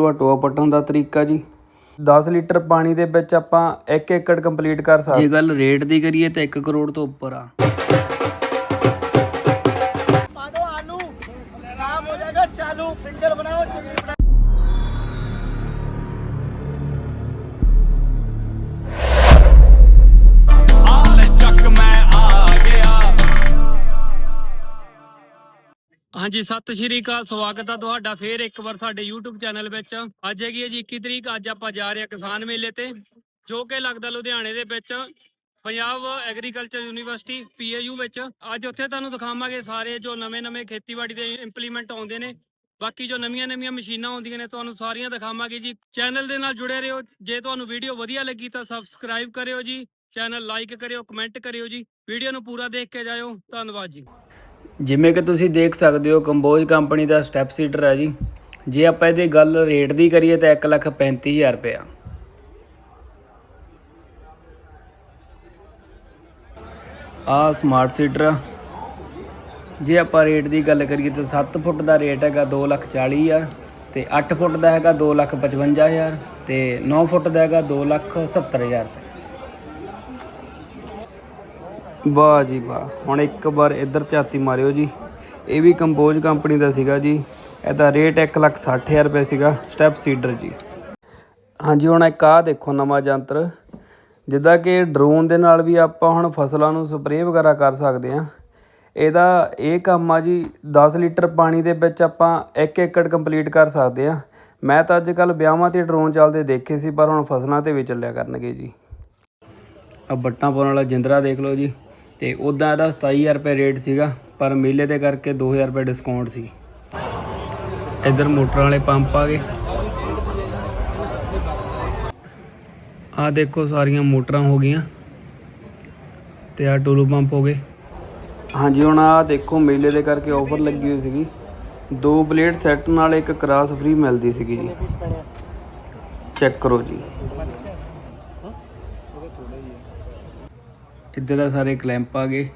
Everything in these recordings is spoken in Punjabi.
ਟੋਆ ਟੋਆ ਪੱਟਣ ਦਾ ਤਰੀਕਾ ਜੀ। 10 ਲੀਟਰ ਪਾਣੀ ਦੇ ਵਿੱਚ ਆਪਾਂ 1 ਏਕੜ ਕੰਪਲੀਟ ਕਰ ਸਕਦੇ। ਜੇ ਗੱਲ ਰੇਟ ਦੀ ਕਰੀਏ ਤਾਂ 1 ਕਰੋੜ ਤੋਂ ਉੱਪਰ ਆ। ਹਾਂਜੀ, ਸਤਿ ਸ਼੍ਰੀ ਅਕਾਲ, ਸਵਾਗਤ ਆ ਤੁਹਾਡਾ ਫੇਰ ਇੱਕ ਵਾਰ ਸਾਡੇ YouTube ਚੈਨਲ ਵਿੱਚ। ਅੱਜ ਹੈਗੀ ਹੈ ਜੀ 21 ਤਰੀਕ, ਅੱਜ ਆਪਾਂ ਜਾ ਰਹੇ ਹਾਂ ਕਿਸਾਨ ਮੇਲੇ ਤੇ, ਜੋ ਕਿ ਲੱਗਦਾ ਲੁਧਿਆਣੇ ਦੇ ਵਿੱਚ, ਪੰਜਾਬ ਐਗਰੀਕਲਚਰ ਯੂਨੀਵਰਸਿਟੀ PAU ਵਿੱਚ। ਅੱਜ ਉੱਥੇ ਤੁਹਾਨੂੰ ਦਿਖਾਵਾਂਗੇ ਸਾਰੇ ਜੋ ਨਵੇਂ-ਨਵੇਂ ਖੇਤੀਬਾੜੀ ਦੇ ਇੰਪਲੀਮੈਂਟ ਆਉਂਦੇ ਨੇ, ਬਾਕੀ ਜੋ ਨਵੀਆਂ-ਨਵੀਆਂ ਮਸ਼ੀਨਾਂ ਆਉਂਦੀਆਂ ਨੇ, ਤੁਹਾਨੂੰ ਸਾਰੀਆਂ ਦਿਖਾਵਾਂਗੇ ਜੀ। ਚੈਨਲ ਦੇ ਨਾਲ ਜੁੜੇ ਰਹੋ, ਜੇ ਤੁਹਾਨੂੰ ਵੀਡੀਓ ਵਧੀਆ ਲੱਗੀ ਤਾਂ ਸਬਸਕ੍ਰਾਈਬ ਕਰਿਓ ਜੀ ਚੈਨਲ ਲਾਈਕ ਕਰਿਓ ਕਮੈਂਟ ਕਰਿਓ ਜੀ। ਵੀਡੀਓ ਨੂੰ ਪੂਰਾ ਦੇਖ ਕੇ ਜਾਇਓ, ਧੰਨਵਾਦ ਜੀ। ਜਿਵੇਂ ਕਿ ਤੁਸੀਂ ਦੇਖ ਸਕਦੇ ਹੋ, ਕੰਬੋਜ ਕੰਪਨੀ ਦਾ ਸਟੈਪ ਸੀਟਰ ਹੈ ਜੀ। ਜੇ ਆਪਾਂ ਇਹਦੀ ਗੱਲ ਰੇਟ ਦੀ ਕਰੀਏ ਤਾਂ 135000 ਰੁਪਏ ਆ ਆ ਸਮਾਰਟ ਸੀਟਰ ਜੇ ਆਪਾਂ ਰੇਟ ਦੀ ਗੱਲ ਕਰੀਏ ਤਾਂ 7 ਫੁੱਟ ਦਾ ਰੇਟ ਹੈਗਾ 240000 ਤੇ 8 ਫੁੱਟ ਦਾ ਹੈਗਾ 255000 ਤੇ 9 ਫੁੱਟ ਦਾ ਹੈਗਾ 270000 ਰੁਪਏ ਵਾਹ ਜੀ ਵਾਹ। ਹੁਣ ਇੱਕ ਵਾਰ ਇੱਧਰ ਝਾਤੀ ਮਾਰਿਓ ਜੀ। ਇਹ ਵੀ ਕੰਪੋਜ ਕੰਪਨੀ ਦਾ ਸੀਗਾ ਜੀ। ਇਹਦਾ ਰੇਟ 160000 ਰੁਪਏ ਸੀਗਾ, ਸਟੈਪ ਸੀਡਰ ਜੀ। ਹਾਂਜੀ, ਹੁਣ ਇੱਕ ਆਹ ਦੇਖੋ ਨਵਾਂ ਯੰਤਰ ਜਿੱਦਾਂ ਕਿ ਡਰੋਨ ਦੇ ਨਾਲ ਵੀ ਆਪਾਂ ਹੁਣ ਫਸਲਾਂ ਨੂੰ ਸਪਰੇਅ ਵਗੈਰਾ ਕਰ ਸਕਦੇ ਆ ਇਹਦਾ ਇਹ ਕੰਮ ਆ ਜੀ 10 ਲੀਟਰ ਪਾਣੀ ਦੇ ਵਿੱਚ ਆਪਾਂ 1 ਏਕੜ ਕੰਪਲੀਟ ਕਰ ਸਕਦੇ ਆ ਮੈਂ ਤਾਂ ਅੱਜ ਕੱਲ ਵਿਆਹਾਂ ਤੇ ਡਰੋਨ ਚੱਲਦੇ ਦੇਖੇ ਸੀ, ਪਰ ਹੁਣ ਫਸਲਾਂ ਤੇ ਵੀ ਚੱਲਿਆ ਕਰਨਗੇ ਜੀ। ਆ ਬੱਟਾਂ ਪਾਉਣ ਵਾਲਾ ਜਿੰਦਰਾ ਦੇਖ ਲਓ ਜੀ। ਤੇ ਉਦਾਂ ਇਹਦਾ 27000 ਰੁਪਏ ਰੇਟ ਸੀਗਾ, ਪਰ ਮੇਲੇ ਦੇ ਕਰਕੇ 2000 ਰੁਪਏ ਡਿਸਕਾਊਂਟ ਸੀ। ਇੱਧਰ ਮੋਟਰ ਵਾਲੇ ਪੰਪ ਆ ਗਏ। ਆ ਦੇਖੋ ਸਾਰੀਆਂ ਮੋਟਰਾਂ ਹੋ ਗਈਆਂ ਤੇ ਆ ਟੂਲੂ ਪੰਪ ਹੋ ਗਏ। ਹਾਂਜੀ, ਹੁਣ ਆ ਦੇਖੋ ਮੇਲੇ ਦੇ ਕਰਕੇ ਆਫਰ ਲੱਗੀ ਹੋਈ ਸੀਗੀ। ਦੋ ਬਲੇਡ ਸੈੱਟ ਨਾਲ ਇੱਕ ਕਰਾਸ ਫ੍ਰੀ ਮਿਲਦੀ ਸੀਗੀ ਜੀ। ਚੈੱਕ ਕਰੋ ਜੀ। ਇੱਧਰ ਦਾ ਸਾਰੇ ਕਲੈਂਪ ਆ ਗਏ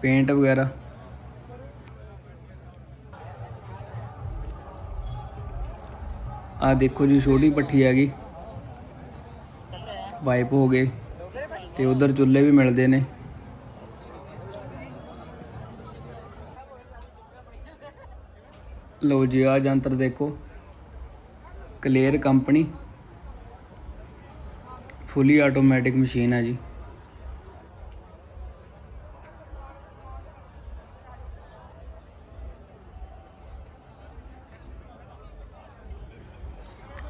ਪੇਂਟ ਵਗੈਰਾ। ਆ ਦੇਖੋ ਜੀ, ਛੋਟੀ ਪੱਠੀ ਆ ਗਈ। ਪਾਈਪ ਹੋ ਗਏ, ਤੇ ਉਧਰ ਚੁੱਲ੍ਹੇ ਵੀ ਮਿਲਦੇ ਨੇ। ਲੋ ਜੀ ਆ ਜੰਤਰ ਦੇਖੋ। Clear company. Fully automatic machine ਹੈ ਜੀ।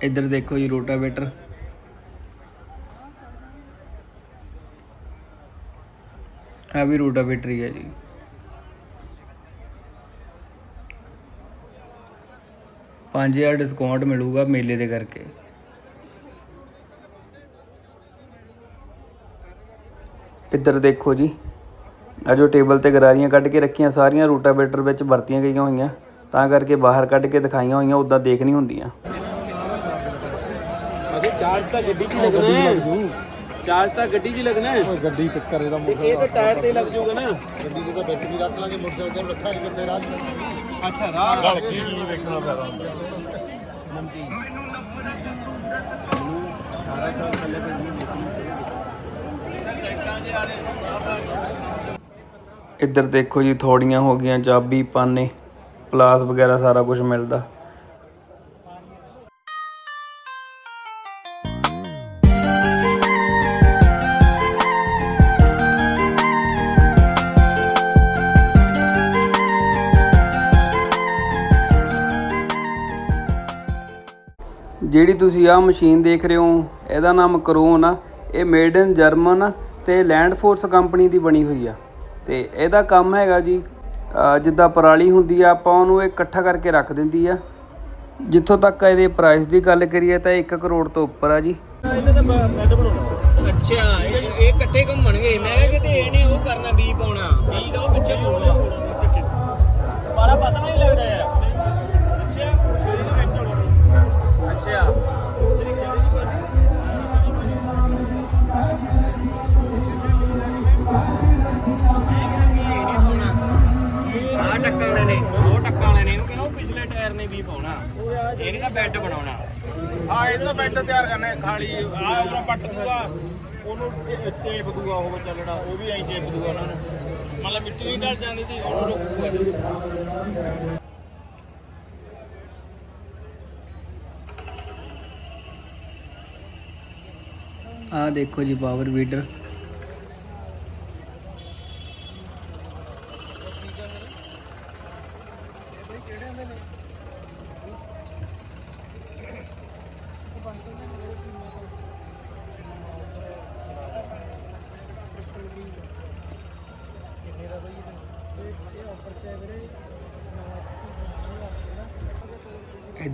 ਇੱਧਰ ਦੇਖੋ ਜੀ ਰੋਟਾਵੇਟਰ। ਆ ਵੀ ਰੋਟਾਵੇਟਰ ਹੀ ਹੈ ਜੀ। ਪੰਜ ਹਜ਼ਾਰ ਡਿਸਕਾਊਂਟ ਮਿਲੂਗਾ ਮੇਲੇ ਦੇ ਕਰਕੇ। ਇੱਧਰ ਦੇਖੋ ਜੀ। ਆ ਜੋ ਟੇਬਲ ਤੇ ਗਰਾਰੀਆਂ ਕੱਢ ਕੇ ਰੱਖੀਆਂ, ਸਾਰੀਆਂ ਰੂਟਾਵੇਟਰ ਵਿੱਚ ਵਰਤੀਆਂ ਗਈਆਂ ਹੋਈਆਂ। ਤਾਂ ਕਰਕੇ ਬਾਹਰ ਕੱਢ ਕੇ ਦਿਖਾਈਆਂ ਹੋਈਆਂ ਉਦਾਂ ਦੇਖ ਨਹੀਂ ਹੁੰਦੀਆਂ। ਚਾਰਜ ਤਾਂ ਗੱਡੀ 'ਚ ਹੀ ਲੱਗਣਾ ਹੈ। ਚਾਰਜ ਤਾਂ ਗੱਡੀ 'ਚ ਹੀ ਲੱਗਣਾ ਹੈ। ਗੱਡੀ ਟੱਕਰ ਇਹਦਾ ਤੇ ਇਹ ਤਾਂ ਟਾਇਰ ਤੇ ਲੱਗ ਜਾਊਗਾ ਨਾ। ਗੱਡੀ ਦੇ ਤਾਂ ਵਿੱਚ ਵੀ ਰੱਖ ਲਾਂਗੇ ਮੋਟਰਸਾਈਕਲ ਤੇ ਰੱਖਾਂਗੇ ਕਿੱਥੇ ਰਾਜ ਅੱਛਾ ਰਾਹ ਰਲ ਕੇ ਵੇਖਣਾ ਪੈਦਾ ਹੁੰਦਾ ਨਮਕੀ ਮੈਨੂੰ 18 ਸਾਲ ਪਹਿਲੇ ਪਹਿਲੇ ਇੱਧਰ ਦੇਖੋ ਜੀ ਥੋੜੀਆਂ ਹੋ ਗਈਆਂ ਚਾਬੀ ਪਾਨੇ ਪਲਾਸ ਵਗੈਰਾ ਸਾਰਾ ਕੁਝ ਮਿਲਦਾ। ਆਹ ਮਸ਼ੀਨ ਦੇਖ ਰਹੇ ਹੋ। ਇਹਦਾ ਨਾਮ ਕਰੋਨ ਆ। ਇਹ ਮੇਡ ਇਨ ਜਰਮਨ ਤੇ ਲੈਂਡ ਫੋਰਸ ਕੰਪਨੀ ਦੀ ਬਣੀ ਹੋਈ ਆ। ਤੇ ਇਹਦਾ ਕੰਮ ਹੈਗਾ ਜੀ ਜਿੱਦਾਂ ਪਰਾਲੀ ਹੁੰਦੀ ਆ ਆਪਾਂ ਉਹਨੂੰ ਇਹ ਇਕੱਠਾ ਕਰਕੇ ਰੱਖ ਦਿੰਦੀ ਆ। ਜਿੱਥੋਂ ਤੱਕ ਇਹਦੇ ਪ੍ਰਾਈਸ ਦੀ ਗੱਲ ਕਰੀਏ ਤਾਂ 1 ਕਰੋੜ ਤੋਂ ਉੱਪਰ ਆ ਜੀ। ਇਹਨਾਂ ਦਾ ਬੈੱਡ ਬਣਾਉਣਾ। ਅੱਛਾ ਇਹ ਇਹ ਇਕੱਠੇ ਘੁੰਮਣਗੇ। ਮੈਂ ਕਿਹਾ ਕਿਤੇ ਇਹਨੇ ਉਹ ਕਰਨਾ ਬੀ ਪਾਉਣਾ। ਬੀ ਦਾ ਉਹ ਪਿੱਛੇ ਹੀ ਹੋਊਗਾ ਬਾਲਾ ਪਤਾ ਨਹੀਂ ਲੱਗਦਾ ਵਾਲੇ ਨੇ ਉਹ ਟੱਕਣ ਵਾਲੇ ਨੇ ਉਹ ਕਹਿੰਦਾ ਉਹ ਪਿਛਲੇ ਟਾਇਰ ਨੇ ਵੀ ਪਾਉਣਾ। ਇਹਨੇ ਦਾ ਬੈੱਡ ਬਣਾਉਣਾ। ਇਹਦਾ ਬੈੱਡ ਤਿਆਰ ਕਰਨਾ ਖਾਲੀ। ਆ ਉਹਦਾ ਪੱਟ ਦੂਗਾ ਉਹਨੂੰ ਚੇ- ਚੇਪ ਦੂਗਾ ਉਹ ਬੱਚਾ ਜਿਹੜਾ ਉਹ ਵੀ ਐਂ ਚੇਪ ਦੂਗਾ ਉਹਨਾਂ ਨੂੰ। ਮਤਲਬ ਮਿੱਟੀ ਨਹੀਂ ਡਲ ਜਾਂਦੀ ਸੀ ਉਹਨੂੰ ਰੋਕੂਗਾ ਆਹ ਦੇਖੋ ਜੀ ਪਾਵਰ ਵੀਡਰ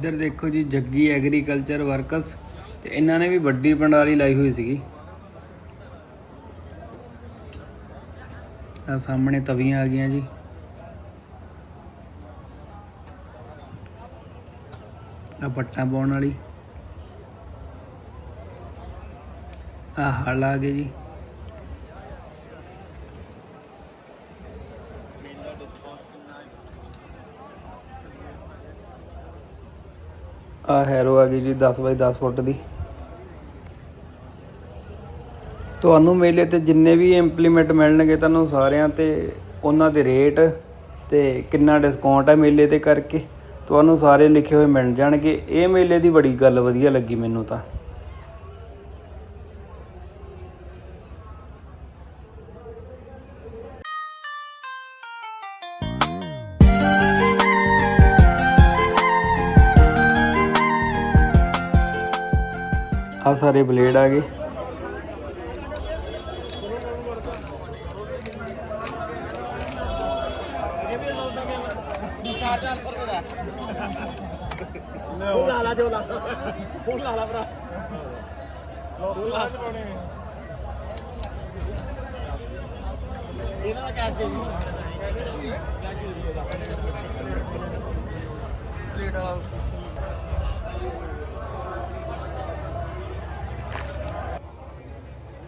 ਇੱਧਰ ਦੇਖੋ ਜੀ, ਜੱਗੀ ਐਗਰੀਕਲਚਰ ਵਰਕਰਸ ਤੇ ਇਹਨਾਂ ਨੇ ਵੀ ਵੱਡੀ ਪੰਡਾਲੀ ਲਾਈ ਹੋਈ ਸੀਗੀ। ਆ ਸਾਹਮਣੇ ਤਵੀਆਂ ਆ ਗਈਆਂ ਜੀ। ਆ ਪੱਟਾਂ ਪਾਉਣ ਵਾਲੀ। ਆ ਹਲ ਆ ਗਏ ਜੀ। ਆ ਹੈਰੋ ਆ ਗਈ ਜੀ 10 ਬਾਈ 10 ਫੁੱਟ ਦੀ। ਤੁਹਾਨੂੰ ਮੇਲੇ ਤੇ ਜਿੰਨੇ ਵੀ ਇੰਪਲੀਮੈਂਟ ਮਿਲਣਗੇ ਤੁਹਾਨੂੰ ਸਾਰਿਆਂ ਤੇ ਉਹਨਾਂ ਦੇ ਰੇਟ ਤੇ ਕਿੰਨਾ ਡਿਸਕਾਊਂਟ ਹੈ ਮੇਲੇ ਤੇ ਕਰਕੇ, ਤੁਹਾਨੂੰ ਸਾਰੇ ਲਿਖੇ ਹੋਏ ਮਿਲ ਜਾਣਗੇ। ਇਹ ਮੇਲੇ ਦੀ ਬੜੀ ਗੱਲ ਵਧੀਆ ਲੱਗੀ ਮੈਨੂੰ ਤਾਂ। ਸਾਰੇ ਬਲੇਡ ਆ ਗਏ ਉਹ ਲਾ ਲਾ ਜੋ ਲਾ ਉਹ ਲਾ ਲਾ ਭਰਾ ਉਹ ਲਾ ਚ ਪਾਉਣੇ ਇਹਨਾਂ ਦਾ ਕੈਸ਼ ਦੇ ਜੀ ਕੈਸ਼ ਦੇ ਪਲੇਟ ਵਾਲਾ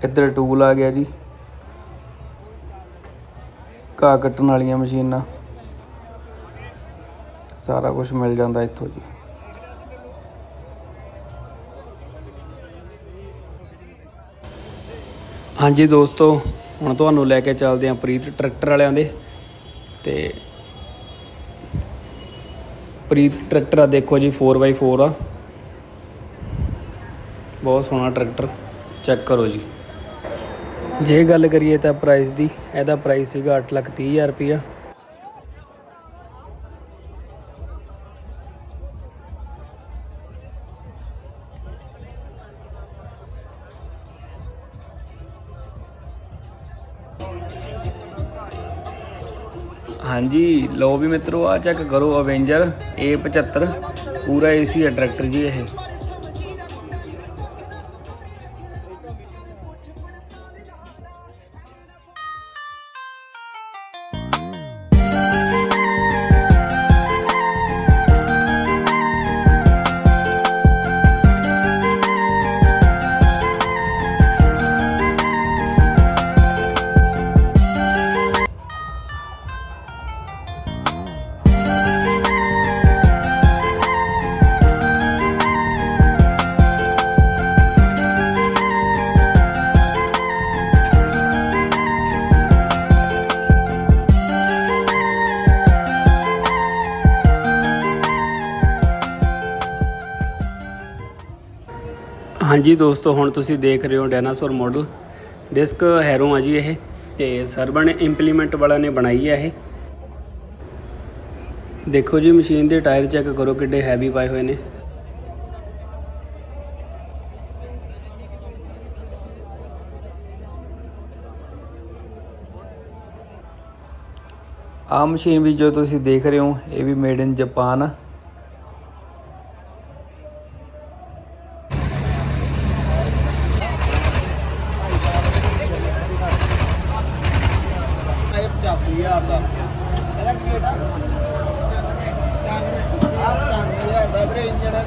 ਇੱਧਰ ਟੂਲ ਆ ਗਿਆ ਜੀ। ਘਾਹ ਕੱਟਣ ਵਾਲੀਆਂ ਮਸ਼ੀਨਾਂ। ਸਾਰਾ ਕੁਝ ਮਿਲ ਜਾਂਦਾ ਇੱਥੋਂ ਜੀ। ਹਾਂਜੀ ਦੋਸਤੋ, ਹੁਣ ਤੁਹਾਨੂੰ ਲੈ ਕੇ ਚੱਲਦੇ ਹਾਂ ਪ੍ਰੀਤ ਟਰੈਕਟਰ ਵਾਲਿਆਂ ਦੇ। ਤੇ ਪ੍ਰੀਤ ਟਰੈਕਟਰ ਆ, ਦੇਖੋ ਜੀ 4x4 ਆ। ਬਹੁਤ ਸੋਹਣਾ ਟਰੈਕਟਰ, ਚੈੱਕ ਕਰੋ ਜੀ। ਜੇ ਗੱਲ ਕਰੀਏ ਤਾਂ ਪ੍ਰਾਈਸ ਦੀ ਇਹਦਾ ਪ੍ਰਾਈਸ ਸੀਗਾ 8,30,000 ਰੁਪਇਆ ਹਾਂਜੀ ਲੋ ਵੀ ਮਿੱਤਰੋ ਆ ਚੈੱਕ ਕਰੋ ਅਵੇਂਜਰ A75 ਪੂਰਾ ਏਸੀ ਹੈ ਟਰੈਕਟਰ ਜੀ ਇਹ। ਹਾਂਜੀ ਦੋਸਤੋ, ਹੁਣ ਤੁਸੀਂ ਦੇਖ ਰਹੇ ਹੋ ਡਾਇਨਾਸੌਰ ਮਾਡਲ ਡਿਸਕ ਹੈਰੋ ਆ ਜੀ ਇਹ, ਤੇ ਸਰਬਨ ਇੰਪਲੀਮੈਂਟ ਵਾਲਾ ਨੇ ਬਣਾਈ ਹੈ ਇਹ। ਦੇਖੋ ਜੀ, ਮਸ਼ੀਨ ਦੇ ਟਾਇਰ ਚੈੱਕ ਕਰੋ ਕਿੱਡੇ ਹੈਵੀ ਪਾਏ ਹੋਏ ਨੇ। ਆ ਮਸ਼ੀਨ ਵੀ ਜੋ ਤੁਸੀਂ ਦੇਖ ਰਹੇ ਹੋ, ਇਹ ਵੀ ਮੇਡ ਇਨ ਜਾਪਾਨ ਆ।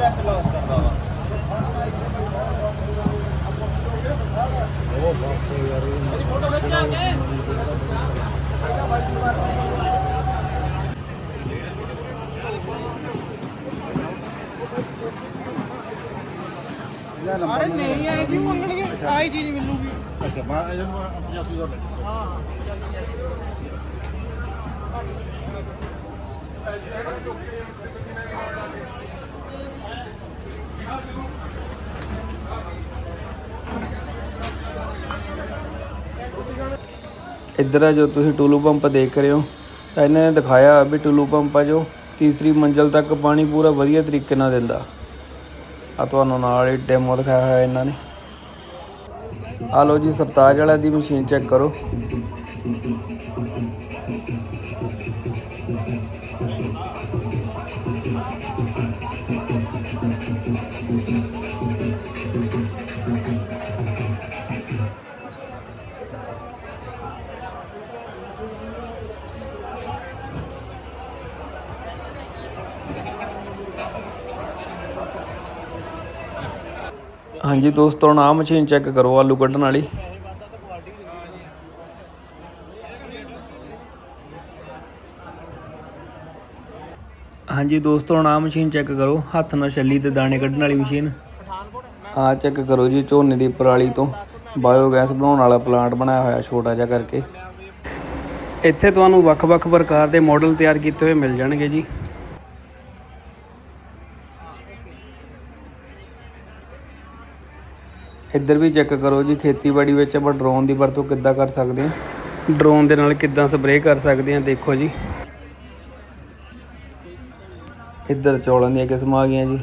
ਦਾ ਕਲੋਜ਼ ਕਰਦਾ ਵਾ ਉਹ ਬਾਪੂ ਯਾਰ ਇਹ ਫੋਟੋ ਖਿੱਚ ਆ ਕੇ ਇਹਦਾ ਬਾਈ ਮਾਰ ਅਰੇ ਨਹੀਂ ਆਏ ਜੀ ਮੰਗਣਗੇ। ਆਈ ਚੀਜ਼ ਮਿਲੂਗੀ। ਅੱਛਾ ਮੈਂ ਇਹਨੂੰ 85 ਦਾ ਹਾਂ ਹਾਂ ਜਲਦੀ ਜਲਦੀ ਇੱਧਰ ਆ ਜੋ ਤੁਸੀਂ ਟੂਲੂ ਪੰਪ ਦੇਖ ਰਹੇ ਹੋ, ਤਾਂ ਇਹਨਾਂ ਨੇ ਦਿਖਾਇਆ ਵੀ ਟੂਲੂ ਪੰਪ ਆ ਜੋ ਤੀਸਰੀ ਮੰਜ਼ਲ ਤੱਕ ਪਾਣੀ ਪੂਰਾ ਵਧੀਆ ਤਰੀਕੇ ਨਾਲ ਦਿੰਦਾ। ਆ ਤੁਹਾਨੂੰ ਨਾਲ ਹੀ ਡੈਮੋ ਦਿਖਾਇਆ ਹੋਇਆ ਇਹਨਾਂ ਨੇ। ਆ ਲਓ ਜੀ ਸਰਤਾਜ ਵਾਲਾ ਦੀ ਮਸ਼ੀਨ ਚੈੱਕ ਕਰੋ। ਹਾਂਜੀ ਦੋਸਤੋ, ਹੁਣ ਮਸ਼ੀਨ ਚੈੱਕ ਕਰੋ, ਆਲੂ ਕੱਢਣ ਵਾਲੀ। ਹਾਂਜੀ ਦੋਸਤੋ, ਹੁਣ ਆਹ ਮਸ਼ੀਨ ਚੈੱਕ ਕਰੋ। ਹੱਥ ਨਾਲ ਛੱਲੀ ਤੇ ਦਾਣੇ ਕੱਢਣ ਵਾਲੀ ਮਸ਼ੀਨ ਆਹ ਚੈੱਕ ਕਰੋ ਜੀ, ਝੋਨੇ ਦੀ ਪਰਾਲੀ ਤੋਂ। ਬਾਇਓਗੈਸ ਬਣਾਉਣ ਵਾਲਾ ਪਲਾਂਟ ਬਣਾਇਆ ਹੋਇਆ, ਛੋਟਾ ਜਿਹਾ ਕਰਕੇ। ਇੱਥੇ ਤੁਹਾਨੂੰ ਵੱਖ-ਵੱਖ ਪ੍ਰਕਾਰ ਦੇ ਮਾਡਲ ਤਿਆਰ ਕੀਤੇ ਹੋਏ ਮਿਲ ਜਾਣਗੇ ਜੀ। ਇੱਧਰ ਵੀ ਚੈੱਕ ਕਰੋ ਜੀ ਖੇਤੀਬਾੜੀ ਵਿੱਚ ਆਪਾਂ ਡਰੋਨ ਦੀ ਵਰਤੋਂ ਕਿੱਦਾਂ ਕਰ ਸਕਦੇ ਹਾਂ? ਡਰੋਨ ਦੇ ਨਾਲ ਕਿੱਦਾਂ ਸਪਰੇਅ ਕਰ ਸਕਦੇ ਹਾਂ ਦੇਖੋ ਜੀ। ਇੱਧਰ ਚੌਲਾਂ ਦੀਆਂ ਕਿਸਮਾਂ ਆ ਗਈਆਂ ਜੀ।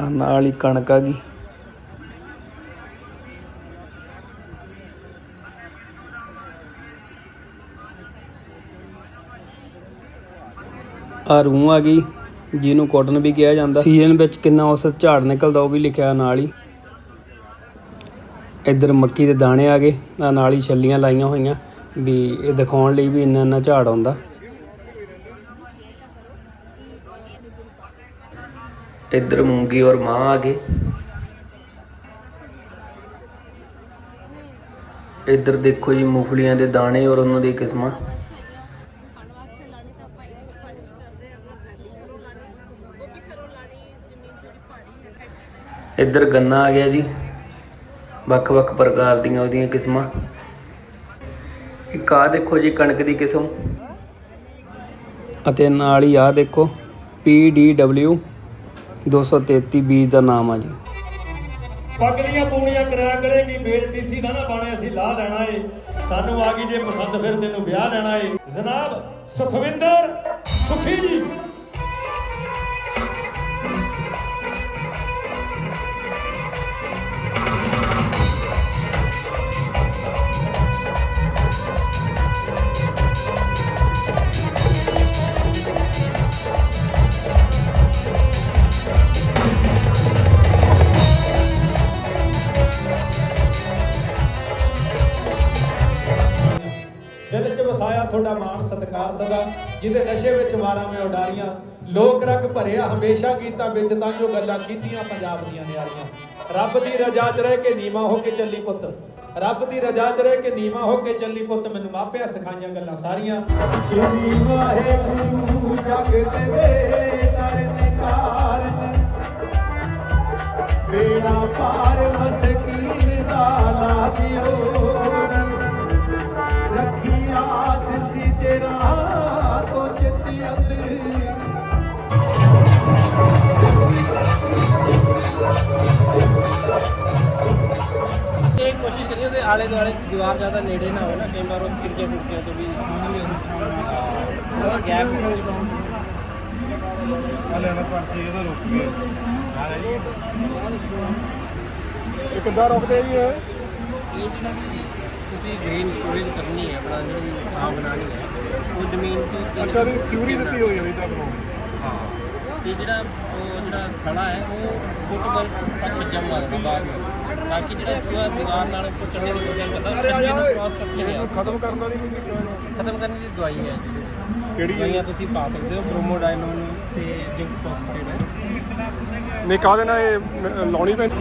ਆਹ ਨਾਲ ਹੀ ਕਣਕ ਆ ਗਈ। ਆ ਰੂਹ ਆ ਗਈ। ਜਿਹਨੂੰ ਕਾਟਨ ਵੀ ਕਿਹਾ ਜਾਂਦਾ। ਸੀਜ਼ਨ ਵਿੱਚ ਕਿੰਨਾ ਔਸਤ ਝਾੜ ਨਿਕਲਦਾ ਉਹ ਵੀ ਲਿਖਿਆ ਨਾਲ ਹੀ। ਇੱਧਰ ਮੱਕੀ ਦੇ ਦਾਣੇ ਆ ਗਏ ਆ ਨਾਲ ਹੀ ਛੱਲੀਆਂ ਲਾਈਆਂ ਹੋਈਆਂ, ਵੀ ਇਹ ਦਿਖਾਉਣ ਲਈ ਵੀ ਇੰਨਾ ਇੰਨਾ ਝਾੜ ਆਉਂਦਾ। ਇੱਧਰ ਮੂੰਗੀ ਔਰ ਮਾਂ ਆ ਗਏ। ਇੱਧਰ ਦੇਖੋ ਜੀ ਮੂੰਗਫਲੀਆਂ ਦੇ ਦਾਣੇ ਔਰ ਉਹਨਾਂ ਦੀ ਕਿਸਮਾਂ ਖਾਣ ਵਾਸਤੇ ਲਾਣੀ ਤਾਂ ਆਪਾਂ ਇਹਦੀ ਸਿਫਾਰਿਸ਼ ਕਰਦੇ ਹਾਂ ਅਗਰ ਪਹਿਲੀ ਸਰੋਂ ਲਾਣੀ ਉਹ ਵੀ ਸਰੋਂ ਲਾਣੀ ਜ਼ਮੀਨ ਥੋੜੀ ਭਾਰੀ ਹੈ ਇੱਧਰ ਗੰਨਾ ਆ ਗਿਆ ਜੀ। ਵੱਖ-ਵੱਖ ਪ੍ਰਕਾਰ ਦੀਆਂ ਉਹਦੀਆਂ ਕਿਸਮਾਂ। ਇੱਕ ਆ ਦੇਖੋ ਜੀ ਕਣਕ ਦੀ ਕਿਸਮ। ਅਤੇ ਨਾਲ ਹੀ ਆ ਦੇਖੋ PDW 233 ਬੀਜ ਦਾ ਨਾਮ ਆ ਜੀ। ਪਗਲੀਆਂ ਪੂਣੀਆਂ ਕਰਾਇਆ ਕਰੇਗੀ ਫੇਰ ਟੀਸੀ ਦਾ ਨਾ ਬਾਣੇ, ਅਸੀਂ ਲਾ ਲੈਣਾ ਏ। ਸਾਨੂੰ ਆ ਗਈ ਜੇ ਪਸੰਦ ਫਿਰ ਤੈਨੂੰ ਵਿਆਹ ਲੈਣਾ ਏ। ਜਨਾਬ ਸੁਖਵਿੰਦਰ ਸੁਖੀ ਜੀ। ਸਦਾ, ਜਿਹਦੇ ਨਸ਼ੇ ਵਿੱਚ ਮਾਰਾਂ ਮੈਂ ਉਡਾਰੀਆਂ, ਲੋਕ ਰੰਗ ਭਰਿਆ, ਹਮੇਸ਼ਾ ਗੀਤਾਂ ਵਿੱਚ ਤਾਂ ਜੋ ਗੱਲਾਂ ਕੀਤੀਆਂ ਪੰਜਾਬ ਦੀਆਂ ਨਿਆਰੀਆਂ। ਰੱਬ ਦੀ ਰਜਾ 'ਚ ਰਹਿ ਕੇ ਨੀਵਾ ਹੋ ਕੇ ਚੱਲੀ ਪੁੱਤ। ਰੱਬ ਦੀ ਰਜਾ 'ਚ ਰਹਿ ਕੇ ਨੀਵਾ ਹੋ ਕੇ ਚੱਲੀ ਪੁੱਤ, ਮੈਨੂੰ ਮਾਪਿਆਂ ਸਿਖਾਈਆਂ ਗੱਲਾਂ ਸਾਰੀਆਂ। ਸ਼੍ਰੀ ਵਾਹਿਗੁਰੂ, ਜਗ ਦੇ ਤਰਨ ਕਾਰਨ ਬੇੜਾ ਪਾਰ ਮਸਕੀਨ ਦਾ ਆਲੇ ਦੁਆਲੇ ਦੀਵਾਰ ਜ਼ਿਆਦਾ ਨੇੜੇ ਨਾ ਹੋਵੇ ਨਾ ਕਈ ਵਾਰ ਉਹ ਕਿਰਕੇ ਕੁਰਕੇ ਤੋਂ ਵੀ ਉਹਦਾ ਗੈਪ ਇਹ ਕਿੱਦਾਂ ਰੁਕਦੇ ਜੀ ਇਹ? ਇਹ ਜਿਹੜਾ ਵੀ ਤੁਸੀਂ ਗ੍ਰੀਨ ਸਟੋਰੇਜ ਕਰਨੀ ਹੈ ਆਪਣਾ ਜਿਹੜੀ ਥਾਂ ਬਣਾਉਣੀ ਹੈ ਉਹ ਜ਼ਮੀਨ ਤੋਂ ਤਿੰਨ ਅੱਛਾ ਵੀ ਫੁੱਟ ਕਿਊਰੀ ਉੱਤੇ ਦਿੱਤੀ ਹੋਈ ਹੈ ਵੀ ਤਾਂ ਬਣਾਉਣੀ ਹਾਂ। ਤੇ ਜਿਹੜਾ ਜਿਹੜਾ ਖੜਾ ਹੈ ਉਹ ਫੁੱਟਬਾਲ ਪੱਛ ਜੰਮ ਲੱਗਦਾ ਬਾਅਦ ਵਿੱਚ ਤਾਂ ਕਿ ਜਿਹੜਾ ਚੂਹਾ ਦੀਵਾਰ ਨਾਲ ਚੜ੍ਹਨੇ ਦੀ ਕੋਸ਼ਿਸ਼ ਕਰਦਾ ਉਹ ਸੱਜੇ ਨੂੰ ਕ੍ਰਾਸ ਕਰਕੇ ਆਉਂਦਾ। ਖਤਮ ਕਰਨ ਵਾਲੀ ਕੋਈ ਖਤਮ ਕਰਨ ਦੀ ਦਵਾਈ ਹੈ ਜੀ। ਕਿਹੜੀ ਹੈ? ਦਵਾਈਆਂ ਤੁਸੀਂ ਪਾ ਸਕਦੇ ਹੋ ਬ੍ਰੋਮੋਡਾਈਨੋਨ ਤੇ ਜ਼ਿੰਕ ਫਾਸਫੇਟ ਹੈ। ਨਹੀਂ ਕਾਹਦੇ ਨਾਲ ਇਹ ਨ- ਲਾਉਣੀ ਪੈਂਦੀ?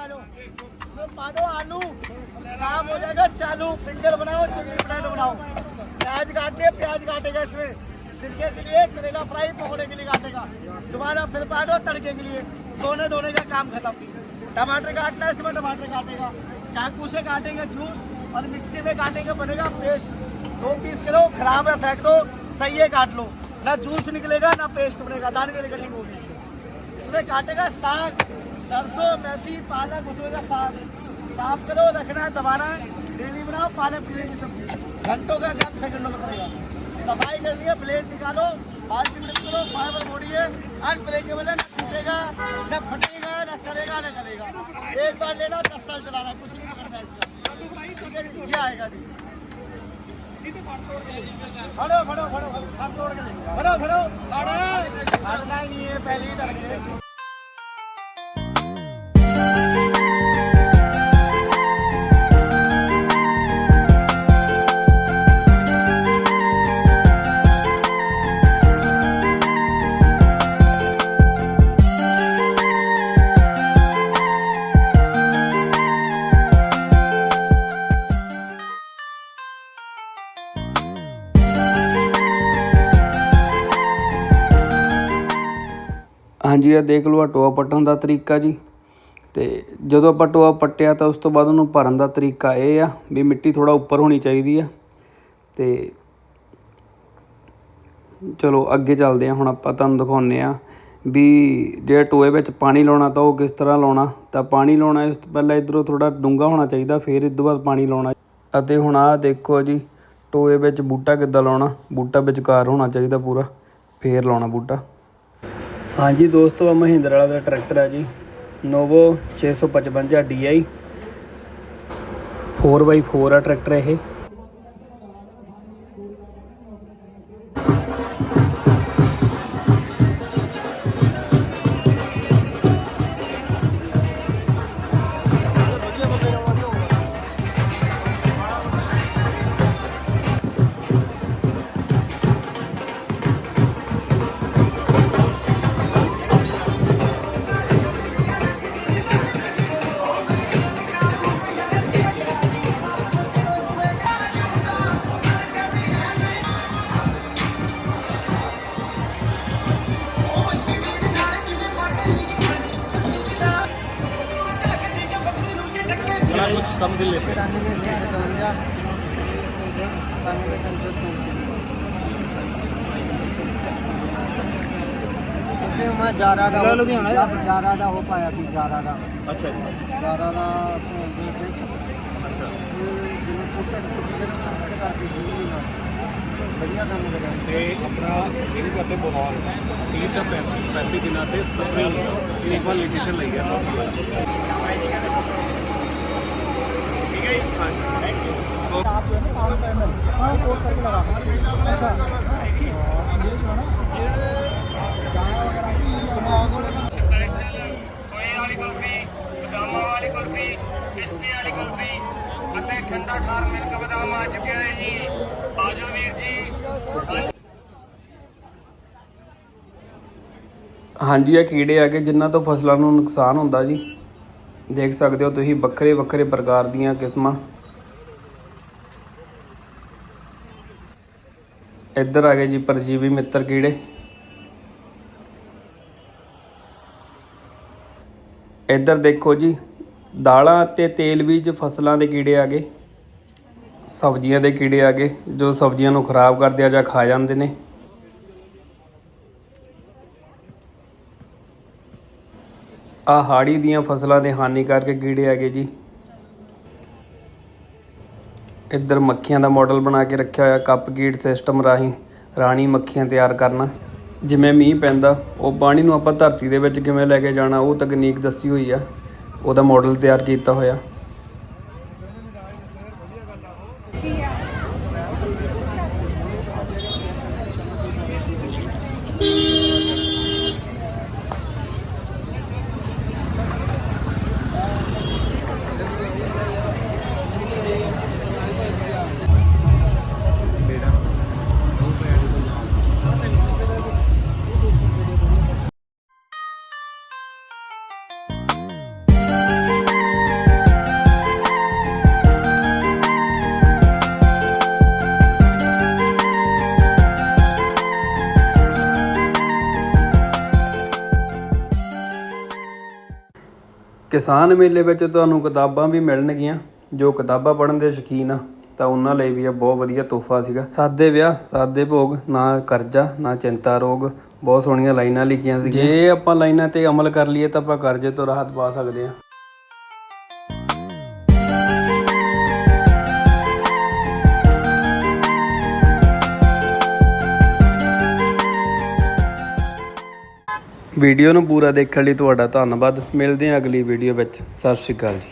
पा आलू। काम हो जाएगा चालू। फिंगर बनाओ चिकन ब्रेड बनाओ। प्याज काटनी, प्याज काटेगा इसमें। सिरके के लिए करेला फ्राई, पकौड़े के लिए काटेगा। दोबारा फिर पा तड़के के लिए। धोने धोने का काम खत्म। टमाटर काटना है, इसमें टमाटर काटेगा। चाकू से काटेंगे जूस और मिक्सी में काटेंगे बनेगा पेस्ट। दो पीस करो खराब है, फेंक दो। सही है, काट लो। ना जूस निकलेगा, ना पेस्ट बनेगा। दाने कटिंग होगी इसमें काटेगा साग। सरसों मेथी पालक उतरेगा साग। साफ़ करो रखना है दबाना डेली बनाओ पालक पीले की सब्ज़ी। घंटों का काम सेकंडों में करेगा। सफ़ाई करनी है ब्लेड निकालो बाल्टी में करो फाइबर है। अनब्रेकेबल है ना टूटेगा न फटेगा न सड़ेगा न गलेगा। एक बार लेना दस साल चलाना कुछ नहीं करना इसका? ये आएगा जी फड़ो फड़ो फड़ो के ले। फड़ो फड़ो फड़ो फड़ना ही नहीं है पहले ही डर गए। ਹਾਂਜੀ, ਇਹ ਦੇਖ ਲਓ ਆ ਟੋਆ ਪੱਟਣ ਦਾ ਤਰੀਕਾ ਜੀ। ਤੇ ਜਦੋਂ ਆਪਾਂ ਟੋਆ ਪੱਟਿਆ ਤਾਂ ਉਸ ਤੋਂ ਬਾਅਦ ਉਹਨੂੰ ਭਰਨ ਦਾ ਤਰੀਕਾ ਇਹ ਆ ਵੀ ਮਿੱਟੀ ਥੋੜਾ ਉੱਪਰ ਹੋਣੀ ਚਾਹੀਦੀ ਆ। ਤੇ ਚਲੋ, ਅੱਗੇ ਚੱਲਦੇ ਆ ਹੁਣ ਆਪਾਂ ਤੁਹਾਨੂੰ ਦਿਖਾਉਂਦੇ ਆ ਵੀ ਜੇ ਟੋਏ ਵਿੱਚ ਪਾਣੀ ਲਾਉਣਾ ਤਾਂ ਉਹ ਕਿਸ ਤਰ੍ਹਾਂ ਲਾਉਣਾ। ਤਾਂ ਪਾਣੀ ਲਾਉਣਾ, ਇਸ ਤੋਂ ਪਹਿਲਾਂ ਇਧਰੋਂ ਥੋੜਾ ਡੂੰਘਾ ਹੋਣਾ ਚਾਹੀਦਾ, ਫਿਰ ਇਸ ਤੋਂ ਬਾਅਦ ਪਾਣੀ ਲਾਉਣਾ। ਅਤੇ ਹੁਣ ਆਹ ਦੇਖੋ ਜੀ, ਟੋਏ ਵਿੱਚ ਬੂਟਾ ਕਿੱਦਾਂ ਲਾਉਣਾ? ਬੂਟਾ ਵਿਚਕਾਰ ਹੋਣਾ ਚਾਹੀਦਾ ਪੂਰਾ, ਫੇਰ ਲਾਉਣਾ ਬੂਟਾ। ਹਾਂਜੀ ਦੋਸਤੋ ਆ ਮਹਿੰਦਰਾ ਵਾਲਾ ਦਾ ਟਰੈਕਟਰ ਹੈ ਜੀ। ਨੋਵੋ 655 DI 4x4 ਆ ਟਰੈਕਟਰ ਇਹ। ਮੈਂ ਜਾਰਾ ਦਾ ਲੁਧਿਆਣਾ ਜਾਰਾ ਦਾ ਹੋ ਪਾਇਆ ਸੀ ਜਾਰਾ ਦਾ ਅੱਛਾ। ਜੀ ਜਾਰਾ ਦਾ ਅੱਛਾ ਜਿਵੇਂ ਪੁੱਟੜ ਪੁੱਟੜ ਕਰਕੇ ਸ਼ੁਰੂ ਹੋਣਾ ਵਧੀਆ ਕੰਮ ਕਰਿਆ ਤੇ ਆਪਣਾ ਇਹਦੇ ਕਰਦੇ ਬਹਾਲ 30 ਤੋਂ 35 ਦਿਨਾਂ ਤੇ ਸਪਰਿੰਗ ਇਹ ਕੁਆਲੀਫਿਕੇਸ਼ਨ ਲਈ ਹੈ ਕਾਫੀ ਵਾਲਾ हाँ कोट करके लगा अच्छा ਖੋਏ ਵਾਲੀ ਕੁਲਫੀ ਬਦਾਮਾਂ ਵਾਲੀ ਕੁਲਫੀ ਪਿਸਤੇ ਵਾਲੀ ਕੁਲਫੀ ਅਤੇ ਠੰਡਾ ਠਾਰ ਮਿਲਕ ਬਦਾਮ ਆ ਚੁੱਕਿਆ ਹੈ ਜੀ ਆਜੋ ਵੀਰ ਜੀ ਹਾਂਜੀ ਆ ਕੀੜੇ ਆ ਗਏ ਜਿਨ੍ਹਾਂ ਤੋਂ ਫਸਲਾਂ ਨੂੰ ਨੁਕਸਾਨ ਹੁੰਦਾ ਜੀ ਦੇਖ ਸਕਦੇ ਹੋ ਤੁਸੀਂ ਵੱਖਰੇ ਵੱਖਰੇ ਪ੍ਰਕਾਰ ਦੀਆਂ ਕਿਸਮਾਂ। ਇੱਧਰ ਆ ਗਏ ਜੀ ਪਰਜੀਵੀ ਮਿੱਤਰ ਕੀੜੇ। ਇੱਧਰ ਦੇਖੋ ਜੀ, ਦਾਲਾਂ ਤੇ ਤੇਲ ਬੀਜ ਫਸਲਾਂ ਦੇ ਕੀੜੇ ਆ ਗਏ। ਸਬਜ਼ੀਆਂ ਦੇ ਕੀੜੇ ਆ ਗਏ, ਜੋ ਸਬਜ਼ੀਆਂ ਨੂੰ ਖਰਾਬ ਕਰਦੇ ਆ ਜਾਂ ਖਾ ਜਾਂਦੇ ਨੇ। ਆ ਹਾੜੀ ਦੀਆਂ ਫਸਲਾਂ ਦੇ ਹਾਨੀ ਕਰਕੇ ਕੀੜੇ ਆ ਗਏ ਜੀ। ਇੱਧਰ ਮੱਖੀਆਂ ਦਾ ਮਾਡਲ ਬਣਾ ਕੇ ਰੱਖਿਆ ਹੋਇਆ ਕੱਪ ਕੀੜ ਸਿਸਟਮ ਰਾਹੀਂ ਰਾਣੀ ਮੱਖੀਆਂ ਤਿਆਰ ਕਰਨਾ। ਜਿਵੇਂ ਮੀਂਹ ਪੈਂਦਾ, ਉਹ ਪਾਣੀ ਨੂੰ ਆਪਾਂ ਧਰਤੀ ਦੇ ਵਿੱਚ ਕਿਵੇਂ ਲੈ ਕੇ ਜਾਣਾ, ਉਹ ਤਕਨੀਕ ਦੱਸੀ ਹੋਈ ਆ। ਉਹਦਾ ਮਾਡਲ ਤਿਆਰ ਕੀਤਾ ਹੋਇਆ। ਕਿਸਾਨ ਮੇਲੇ ਵਿੱਚ ਤੁਹਾਨੂੰ ਕਿਤਾਬਾਂ ਵੀ ਮਿਲਣਗੀਆਂ। ਜੋ ਕਿਤਾਬਾਂ ਪੜ੍ਹਨ ਦੇ ਸ਼ੌਕੀਨ ਆ, ਤਾਂ ਉਹਨਾਂ ਲਈ ਵੀ ਇਹ ਬਹੁਤ ਵਧੀਆ ਤੋਹਫਾ ਸੀਗਾ। ਸਾਦੇ ਵਿਆਹ, ਸਾਦੇ ਭੋਗ, ਨਾ ਕਰਜ਼ਾ, ਨਾ ਚਿੰਤਾ, ਰੋਗ। ਬਹੁਤ ਸੋਹਣੀਆਂ ਲਾਈਨਾਂ ਲਿਖੀਆਂ ਸੀ ਜੇ ਆਪਾਂ ਲਾਈਨਾਂ ਤੇ ਅਮਲ ਕਰ ਲਈਏ, ਤਾਂ ਆਪਾਂ ਕਰਜ਼ੇ ਤੋਂ ਰਾਹਤ ਪਾ ਸਕਦੇ ਹਾਂ। ਵੀਡੀਓ ਨੂੰ ਪੂਰਾ ਦੇਖਣ ਲਈ ਤੁਹਾਡਾ ਧੰਨਵਾਦ। ਮਿਲਦੇ ਹਾਂ ਅਗਲੀ ਵੀਡੀਓ ਵਿੱਚ। ਸਤਿ ਸ਼੍ਰੀ ਅਕਾਲ ਜੀ।